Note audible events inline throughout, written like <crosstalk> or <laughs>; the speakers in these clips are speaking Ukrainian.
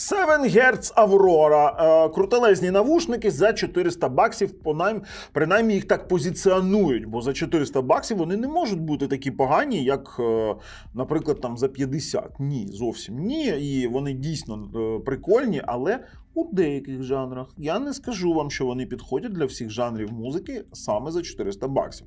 7 Гц Аврора. Крутелезні навушники за 400 баксів. Принаймні їх так позиціонують, бо за 400 баксів вони не можуть бути такі погані, як, е, наприклад, там за 50. Ні, зовсім ні. І вони дійсно е, прикольні, але у деяких жанрах я не скажу вам, що вони підходять для всіх жанрів музики саме за 400 баксів.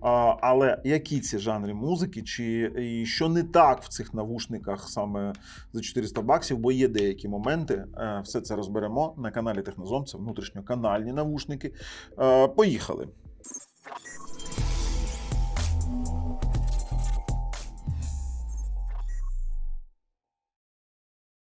А, але які ці жанри музики, чи і що не так в цих навушниках саме за 400 баксів, бо є деякі моменти. Е, Все це розберемо на каналі Технозом. Це внутрішньоканальні навушники. Е, Поїхали.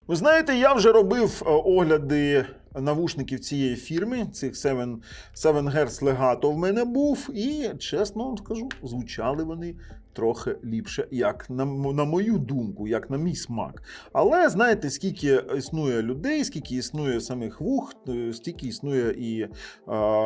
Ви знаєте, я вже робив е, огляди навушників цієї фірми, цих 7, 7 Hz Legato в мене був, і чесно вам скажу, звучали вони трохи ліпше, як на, на мою думку, як на мій смак. Але знаєте, скільки існує людей, скільки існує самих вух, е, стільки існує і е,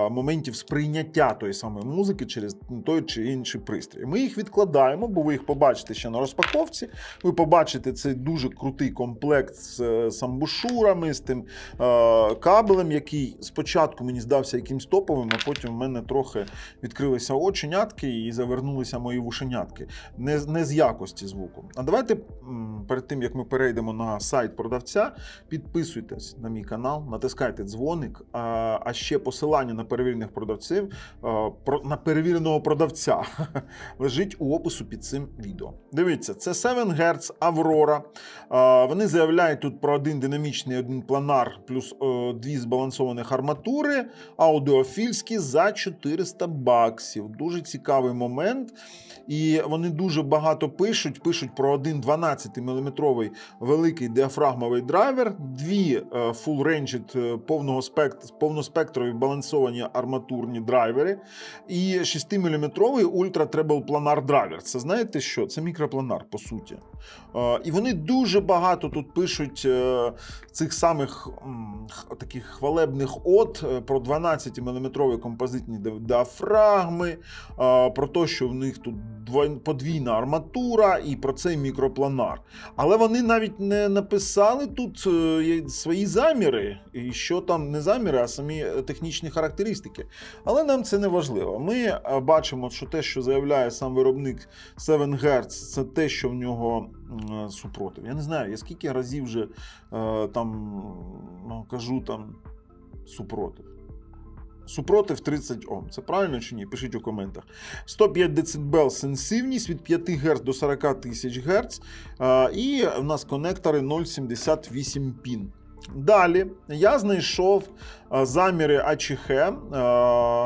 моментів сприйняття тої самої музики через той чи інший пристрій. Ми їх відкладаємо, бо ви їх побачите ще на розпаковці. Ви побачите цей дуже крутий комплект з е, самбушурами, з тим е, кабелем, який спочатку мені здався якимсь топовим, а потім в мене трохи відкрилися оченятки і завернулися мої вушенятки. Не, не з якості звуку. А давайте перед тим як ми перейдемо на сайт продавця, підписуйтесь на мій канал, натискайте дзвоник, а, а ще посилання на перевірених продавців, на перевіреного продавця <laughs> лежить у опису під цим відео. Дивіться, це 7 Гц Аврора. Вони заявляють тут про один динамічний, один планар, плюс е, дві збалансованих арматури, аудіофільські за 400 баксів. Дуже цікавий момент. І вони дуже багато пишуть. Пишуть про один 12-мм великий діафрагмовий драйвер, дві е, full ranged е, повного спект, повноспектрові балансовані арматурні драйвери, і 6-мм ультра требл планар драйвер. Це знаєте що? Це мікропланар, по суті. Е, І вони дуже багато тут пишуть цих самих таких хвалебних от е, про 12-мм композитні діафрагми, е, про те, що в них тут подвійна арматура і про цей мікропланар. Але вони навіть не написали тут е, свої заміри, і що там не заміри, а самі технічні характеристики. Але нам це не важливо. Ми бачимо, що те, що заявляє сам виробник 7 Гц, це те, що в нього супротив. Я не знаю, я скільки разів вже там кажу там супротив. Супротив 30 Ом. Це правильно чи ні? Пишіть у коментах. 105 дБ сенсивність від 5 Гц до 40 тисяч Гц. І в нас конектори 0,78 пін. Далі я знайшов заміри АЧХ,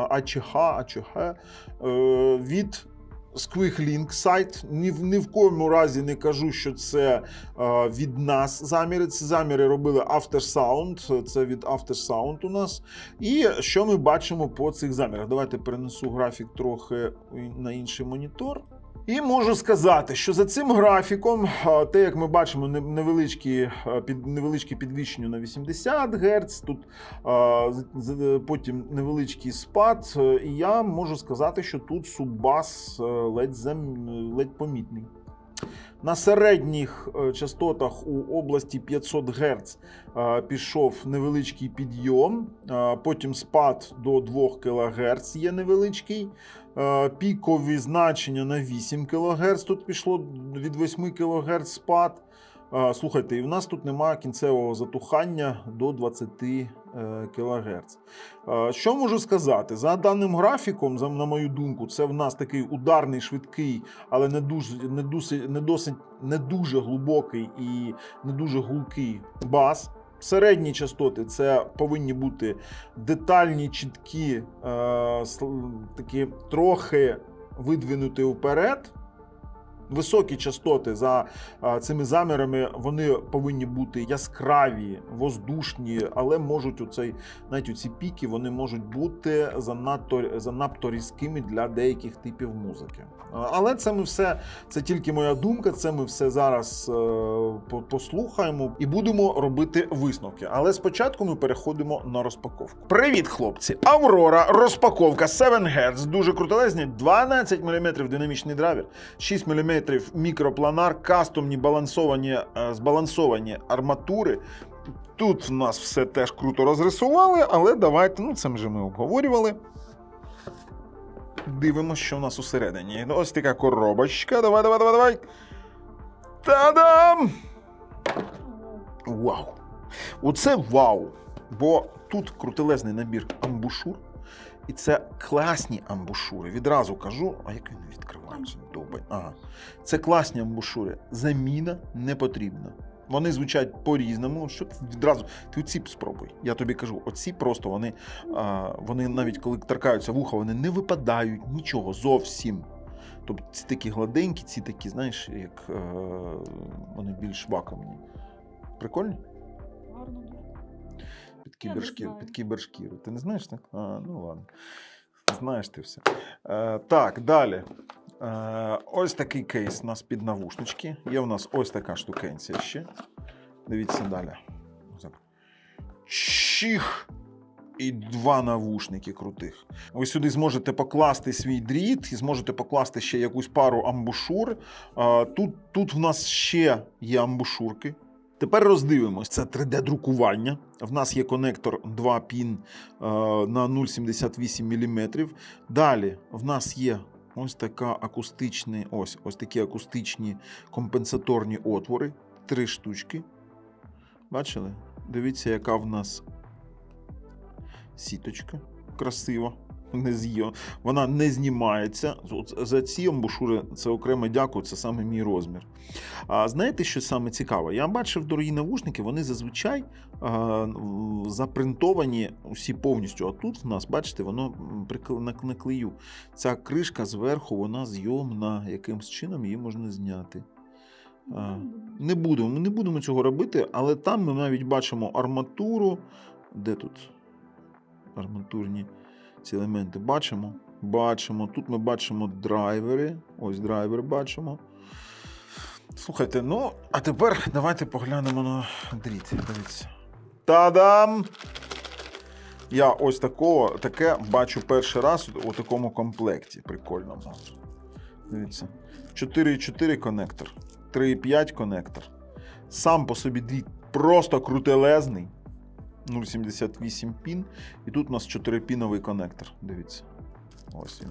АЧХ, АЧХ е, від SquickLink сайт. Ні в, ні в коєму разі не кажу, що це е, від нас заміри. Ці заміри робили Aftersound, це від Aftersound у нас. І що ми бачимо по цих замірах? Давайте перенесу графік трохи на інший монітор. І можу сказати, що за цим графіком, те, як ми бачимо, не- невеличкі, під, невеличкі підвищення на 80 Гц, тут з- потім невеличкий спад. е, І я можу сказати, що тут суббас е, ледь, зам, ледь помітний. На середніх е, частотах у області 500 Гц е, пішов невеличкий підйом, е, потім спад до 2 кГц є невеличкий. Пікові значення на 8 кГц. Тут пішло від 8 кГц спад. Е, Слухайте, і в нас тут немає кінцевого затухання до 20 кГц. Що можу сказати? За даним графіком, на мою думку, це в нас такий ударний, швидкий, але не дуже, не досить, не досить не дуже глибокий і не дуже гулкий бас. Середні частоти це повинні бути детальні, чіткі, е, такі трохи видвинуті вперед. Високі частоти за цими замірами вони повинні бути яскраві, воздушні, але можуть у цей навіть у ці піки вони можуть бути занадто занадто різкими для деяких типів музики. Але це ми все, це тільки моя думка. Це ми все зараз е, послухаємо і будемо робити висновки. Але спочатку ми переходимо на розпаковку. Привіт, хлопці! Аврора, розпаковка 7 Гц, дуже крутелезні, 12 мм динамічний драйвер, 6 мм мікропланар, кастомні балансовані, е, збалансовані арматури, Тут в нас все теж круто розрисували, але давайте, ну це вже ми обговорювали. Дивимося, що в нас усередині. Ось така коробочка. Давай, давай, давай, давай. Та-дам! Вау! Оце вау! Бо тут крутелезний набір амбушур. І це класні амбушури. Відразу кажу, а як він не Довбань. Ага. Це класні амбушури. Заміна не потрібна. Вони звучать по-різному. Що ти відразу? Ти оці спробуй. Я тобі кажу, оці просто вони, а, вони навіть коли торкаються вуха, вони не випадають нічого зовсім. Тобто ці такі гладенькі, ці такі, знаєш, як е, вони більш вакуумні. Прикольні? Гарно. Під кібершкіру, під кібершкіру. Ти не знаєш так? А, ну ладно. Знаєш ти все. Е, так, далі. Е, ось такий кейс у нас під навушнички. Є у нас ось така штукенція ще. Дивіться далі. Чих! І два навушники крутих. Ви сюди зможете покласти свій дріт і зможете покласти ще якусь пару амбушур. Е, тут, тут в нас ще є амбушурки. Тепер роздивимось. Це 3D-друкування. В нас є конектор 2 пін е, на 0,78 мм. Далі в нас є ось така акустичні, ось, ось такі акустичні компенсаторні отвори. Три штучки. Бачили? Дивіться, яка в нас сіточка. Красива. Не з'їв. Вона не знімається. За ці амбушури це окремо дякую, це саме мій розмір. А знаєте, що саме цікаво? Я бачив дорогі навушники, вони зазвичай а, запринтовані усі повністю. А тут в нас, бачите, воно на клею. Ця кришка зверху, вона зйомна. Якимсь чином її можна зняти. А, не будемо, ми не будемо цього робити, але там ми навіть бачимо арматуру. Де тут арматурні ці елементи? Бачимо. Бачимо. Тут ми бачимо драйвери. Ось драйвер бачимо. Слухайте, ну, а тепер давайте поглянемо на дріт. Дивіться. Та-дам! Я ось такого, таке бачу перший раз у такому комплекті. Прикольному. Дивіться. 4,4 конектор, 3,5 конектор. Сам по собі дріт просто крутелезний. 0,78 пін. І тут у нас 4-піновий конектор. Дивіться. Ось він.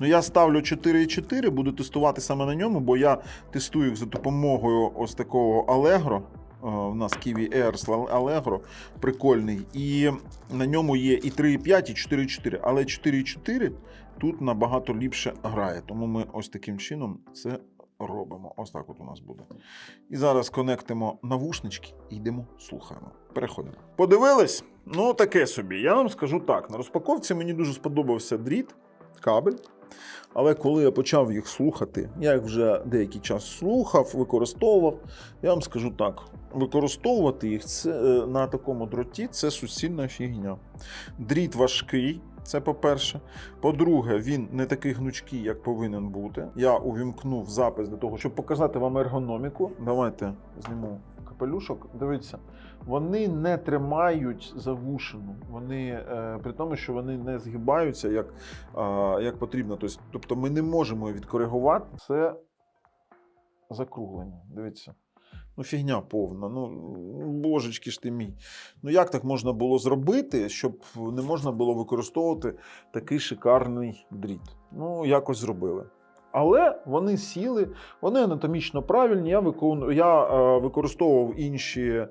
Ну, я ставлю 4,4, буду тестувати саме на ньому, бо я тестую їх за допомогою ось такого Allegro. Е, У нас Kiwi Air Allegro прикольний. І на ньому є і 3,5, і 4,4. Але 4,4 тут набагато ліпше грає. Тому ми ось таким чином це робимо. Ось так от у нас буде. І зараз конектимо навушнички і йдемо, слухаємо. Переходимо. Подивились? Ну, таке собі. Я вам скажу так: на розпаковці мені дуже сподобався дріт, кабель. Але коли я почав їх слухати, я їх вже деякий час слухав, використовував. Я вам скажу так: використовувати їх це, е, на такому дроті це суцільна фігня. Дріт важкий, це по-перше. По-друге, він не такий гнучкий, як повинен бути. Я увімкнув запис для того, щоб показати вам ергономіку. Давайте зніму капелюшок. Дивіться, вони не тримають завушину. Вони е, при тому, що вони не згибаються як, е, як потрібно. Тобто, тобто ми не можемо відкоригувати це закруглення. Дивіться. Ну, фігня повна. Ну, божечки ж ти мій. Ну як так можна було зробити, щоб не можна було використовувати такий шикарний дріт? Ну, якось зробили. Але вони сіли, вони анатомічно правильні. Я, викону... я е, використовував інші е,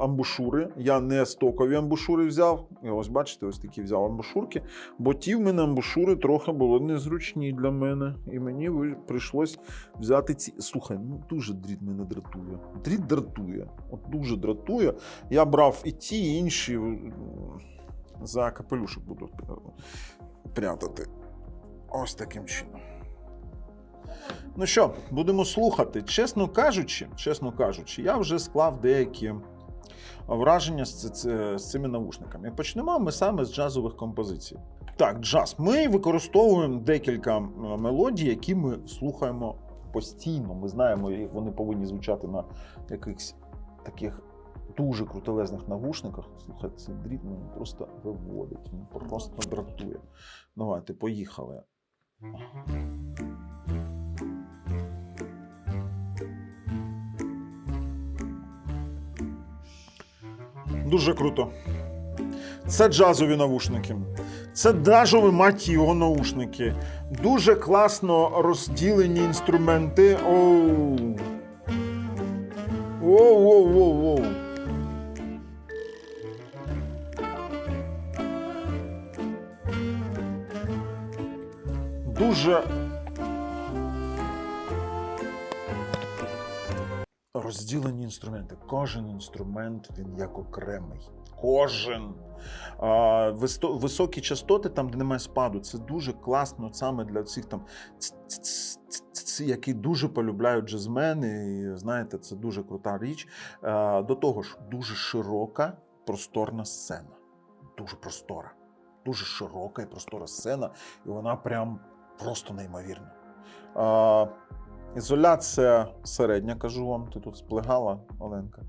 амбушури. Я не стокові амбушури взяв. Ось бачите, ось такі взяв амбушурки. Бо ті в мене амбушури трохи були незручні для мене. І мені прийшлось взяти ці. Слухай, ну дуже дріт мене дратує. Дріт дратує. От дуже дратує. Я брав і ті, і інші. За капелюшок буду е, прятати. Ось таким чином. Ну що, будемо слухати. Чесно кажучи, чесно кажучи, я вже склав деякі враження з, ц- з цими навушниками. Почнемо ми саме з джазових композицій. Так, джаз. Ми використовуємо декілька мелодій, які ми слухаємо постійно. Ми знаємо, як вони повинні звучати на якихось таких дуже крутелезних навушниках. Слухай, цей дріт мене просто виводить, він просто дратує. Давайте, поїхали. Дуже круто. Це джазові навушники. Це джазові мать його наушники. Дуже класно розділені інструменти. Оу. Воу, воу, воу, воу. Дуже розділені інструменти. Кожен інструмент він як окремий. Кожен. А, високі частоти, там, де немає спаду, це дуже класно саме для цих там, які дуже полюбляють джазмени. І знаєте, це дуже крута річ. До того ж, дуже широка, просторна сцена. Дуже простора. Дуже широка і простора сцена, і вона прям просто неймовірна. Ізоляція середня, кажу вам, ти тут сплегала, Оленка.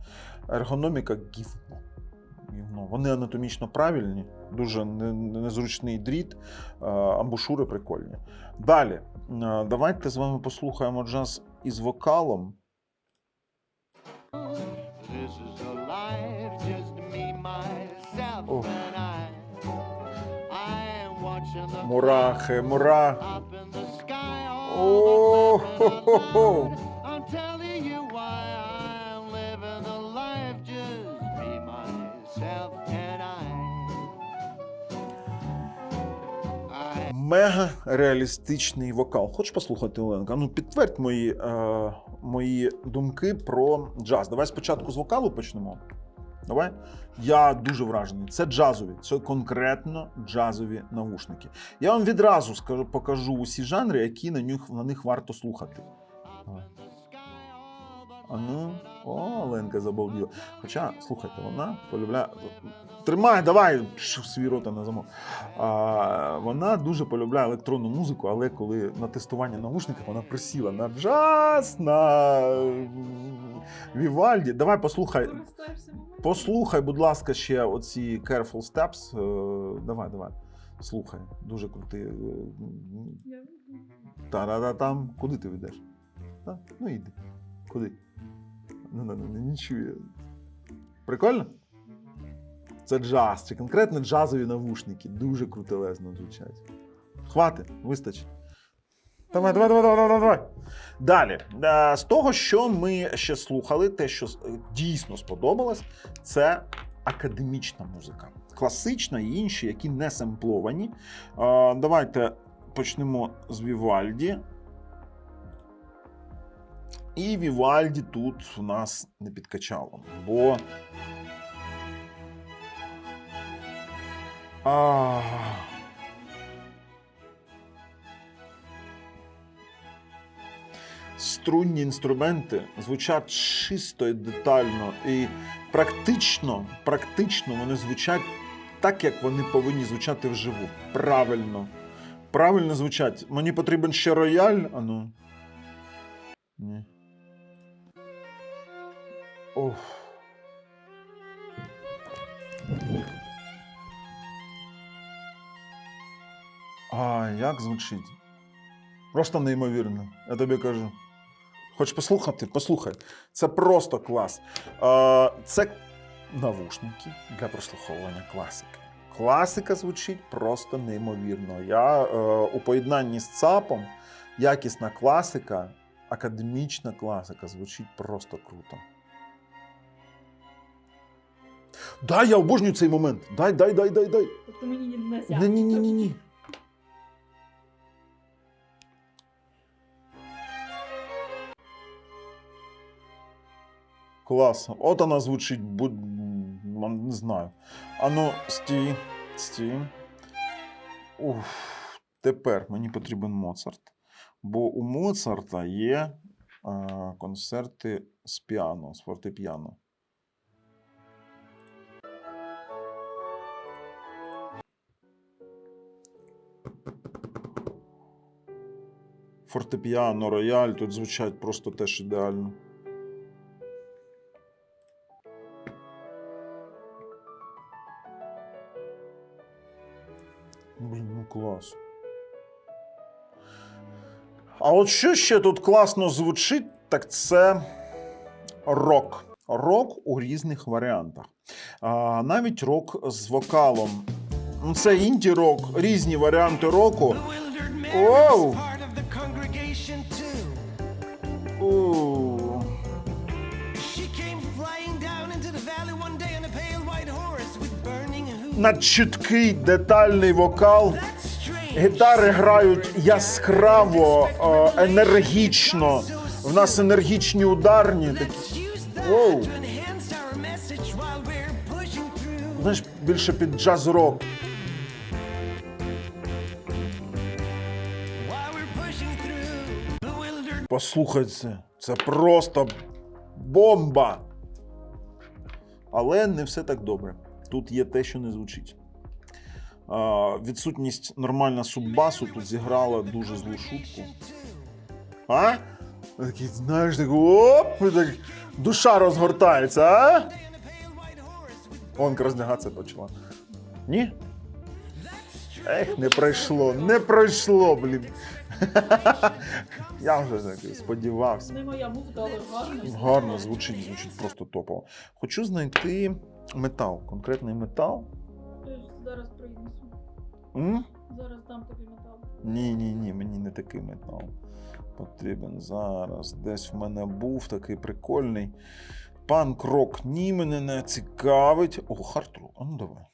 Ергономіка гівно. гівно. Вони анатомічно правильні, дуже незручний дріт, амбушури прикольні. Далі, давайте з вами послухаємо джаз із вокалом. This is a life, just me, myself, and I. I am watching the Мурахи, мура. The хо-хо-хо. I'm telling you why I'm living the life, just me, myself, and I. I Мега реалістичний вокал. Хочеш послухати, Оленка? Ну, підтвердь мої, е, мої думки про джаз. Давай спочатку з вокалу почнемо. Давай. Я дуже вражений. Це джазові, це конкретно джазові навушники. Я вам відразу скажу, покажу усі жанри, які на них, на них варто слухати. А ну, о, Оленка забалділа. Хоча, слухайте, вона полюбляє. Тримай, давай свій рота на замок. А, вона дуже полюбляє електронну музику, але коли на тестування навушників вона присіла на джаз, на Вівальді. Давай послухай. Послухай, будь ласка, ще оці Careful Steps. Е, Давай, давай. Слухай, дуже крутий. е, Та-да-да-там. Куди ти ведеш? Ну йди. Куди? Ну, ну, ну, не чує. Прикольно? Це джаз, це конкретно джазові навушники. Дуже крутелезно звучать. Хватить, вистачить. Давай, давай, давай, давай, давай, давай. Далі, Е, з того, що ми ще слухали, те, що дійсно сподобалось, це академічна музика. Класична і інші, які не семпловані. Е, Давайте почнемо з Вівальді. І Вівальді тут у нас не підкачало, бо. А... Струнні інструменти звучать чисто і детально, і практично, практично вони звучать так, як вони повинні звучати вживу. Правильно. Правильно звучать. Мені потрібен ще рояль. А ну. Ні. Ох. А, як звучить? Просто неймовірно, я тобі кажу. Хоч послухати, послухай. Це просто клас. Це навушники для прослуховування класики. Класика звучить просто неймовірно. Я е, у поєднанні з ЦАПом якісна класика, академічна класика звучить просто круто. Дай, я обожнюю цей момент. Дай, дай, дай, дай, дай. Тобто мені не. Ні, ні, ні, ні, ні. Клас. От вона звучить, будь не знаю. Ану, стій, стій. Уф. Тепер мені потрібен Моцарт. Бо у Моцарта є е, концерти з піано, з фортепіано. Фортепіано, рояль тут звучать просто теж ідеально. Блін, ну клас. А от що ще тут класно звучить, так це рок. Рок у різних варіантах. а, навіть рок з вокалом. Ну, Це інді-рок, різні варіанти року. Bewildered Надчіткий детальний вокал. Гітари грають яскраво, е, енергічно. В нас енергічні ударні такі. Through. Знаєш, більше під джаз-рок. While we're pushing through. Bewildered Послухай це. Це просто бомба. Але не все так добре. Тут є те, що не звучить. Відсутність нормальна суббасу тут зіграла дуже злу шутку. А? Такий, знаєш, так оп, так душа розгортається, а? Он роздягатися почала. Ні? Ех, не пройшло, не пройшло, блін. <laughs> Я вже так сподівався. Не моя музика, але гарно. Гарно звучить, звучить просто топово. Хочу знайти метал, конкретний метал. Ж Зараз принесу. М? Зараз дам тобі метал. Ні, ні, ні, мені не такий метал. Потрібен зараз. Десь в мене був такий прикольний. Панк-рок ні, мене не цікавить. О, хард-рок, а ну давай.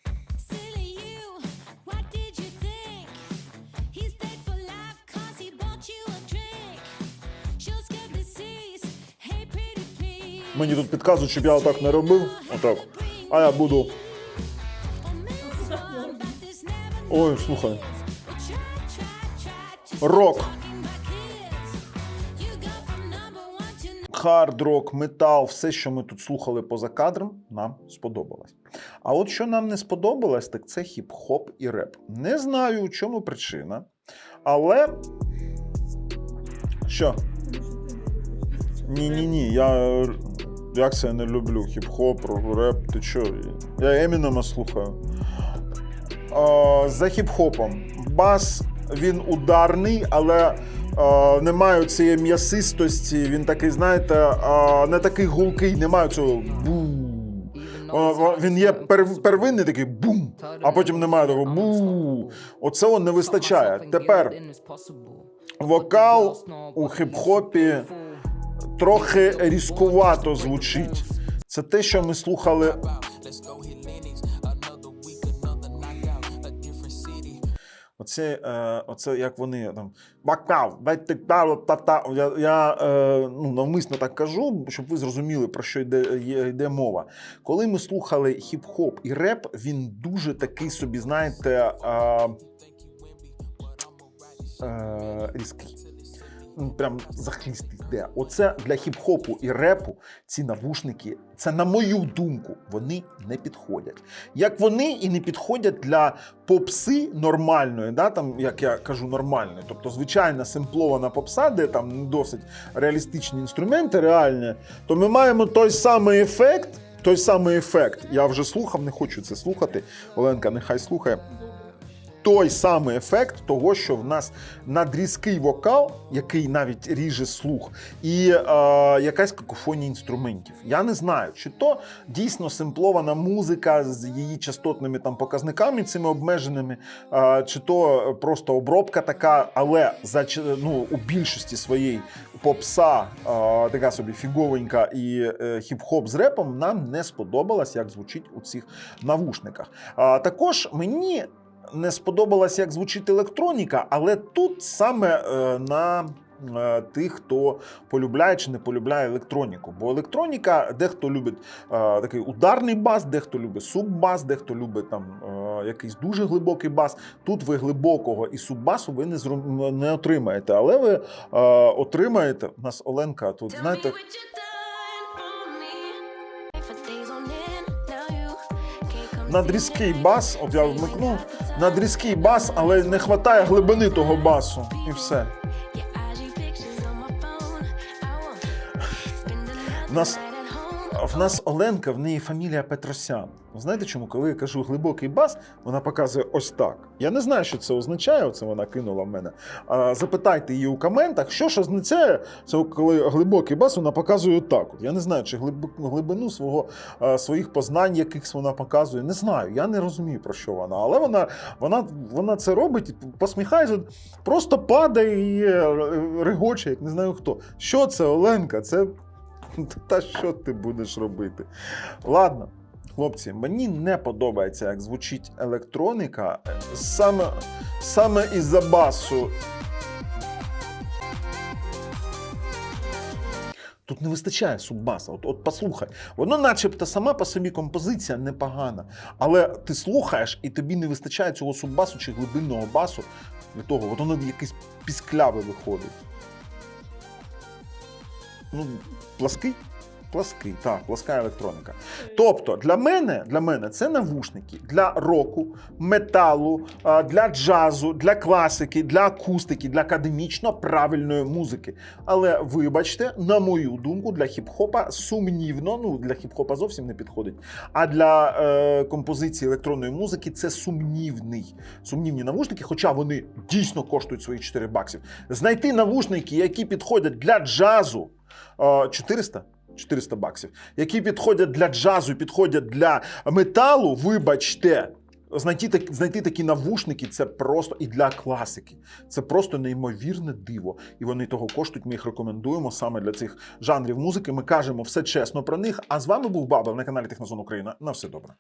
Мені тут підказують, щоб я отак не робив. Отак. А я буду. Ой, слухай. Рок. to Хард-рок, метал, все, що ми тут слухали поза кадром, нам сподобалось. А от що нам не сподобалось, так це хіп-хоп і реп. Не знаю, у чому причина, але. Що? Ні, ні, ні. Я як це я не люблю? Хіп-хоп, реп, ти що? Я Емінема слухаю. За хіп-хопом. Бас він ударний, але немає цієї м'ясистості. Він такий, знаєте, не такий гулкий, немає цього бу. Він є первинний такий бум, а потім немає такого бу. Оцього не вистачає. Тепер вокал у хіп-хопі трохи різкувато звучить. Це те, що ми слухали. Оце, е, оце як вони там вокал, та-та. Я, я е, ну, навмисно так кажу, щоб ви зрозуміли, про що йде, йде мова. Коли ми слухали хіп-хоп і реп, він дуже такий собі, знаєте, е, е, різкий. Ну, Прям захлістий йде. Оце для хіп-хопу і репу ці навушники, це на мою думку, вони не підходять. Як вони і не підходять для попси нормальної, да, там, як я кажу, нормальної. Тобто, звичайна семплована попса, де там досить реалістичні інструменти, реальні, то ми маємо той самий ефект. Той самий ефект. Я вже слухав, не хочу це слухати. Оленка, нехай слухає той самий ефект того, що в нас надрізкий вокал, який навіть ріже слух, і е, якась какофонія інструментів. Я не знаю, чи то дійсно семплована музика з її частотними там показниками, цими обмеженими, е, чи то просто обробка така, але за ну, у більшості своєї попса, е, така собі фіговенька і е, хіп-хоп з репом нам не сподобалось, як звучить у цих навушниках. А, також мені не сподобалось, як звучить електроніка, але тут саме е, на е, тих, хто полюбляє чи не полюбляє електроніку. Бо електроніка, дехто любить е, такий ударний бас, дехто любить суббас, дехто любить там е, якийсь дуже глибокий бас. Тут ви глибокого і суббасу ви не, зру- не отримаєте, але ви е, отримаєте. У нас Оленка тут, знаєте. Надрізкий бас, от я вмикнув, надрізкий бас, але не вистачає глибини того басу. І все. У Нас. В нас Оленка, в неї фамілія Петросян. Знаєте чому? Коли я кажу глибокий бас, вона показує ось так. Я не знаю, що це означає. Оце вона кинула в мене. А, запитайте її у коментах, що ж означає це, коли глибокий бас вона показує так. Я не знаю, чи глиб- глибину свого, своїх познань, якихось вона показує. Не знаю. Я не розумію про що вона. Але вона, вона, вона це робить, посміхається, просто падає і е, регоче, як не знаю хто. Що це, Оленка? Це. <laughs> Та що ти будеш робити? Ладно, хлопці, мені не подобається, як звучить електроніка саме, саме із-за басу. Тут не вистачає суббаса. От, от послухай, воно, начебто, сама по собі композиція непогана. Але ти слухаєш, і тобі не вистачає цього суббасу чи глибинного басу від того, от воно якесь піскляве виходить. Ну, плаский? Плаский, так, пласка електроніка. Тобто для мене, для мене це навушники для року, металу, для джазу, для класики, для акустики, для академічно правильної музики. Але вибачте, на мою думку, для хіп-хопа сумнівно, ну для хіп-хопа зовсім не підходить. А для е, композиції електронної музики це сумнівний. Сумнівні навушники, хоча вони дійсно коштують свої 4 баксів. Знайти навушники, які підходять для джазу е, 400. 400 баксів, які підходять для джазу, підходять для металу, вибачте. Знайти, знайти такі навушники це просто і для класики. Це просто неймовірне диво. І вони того коштують. Ми їх рекомендуємо саме для цих жанрів музики. Ми кажемо все чесно про них. А з вами був Баба на каналі Технозон Україна. На все добре.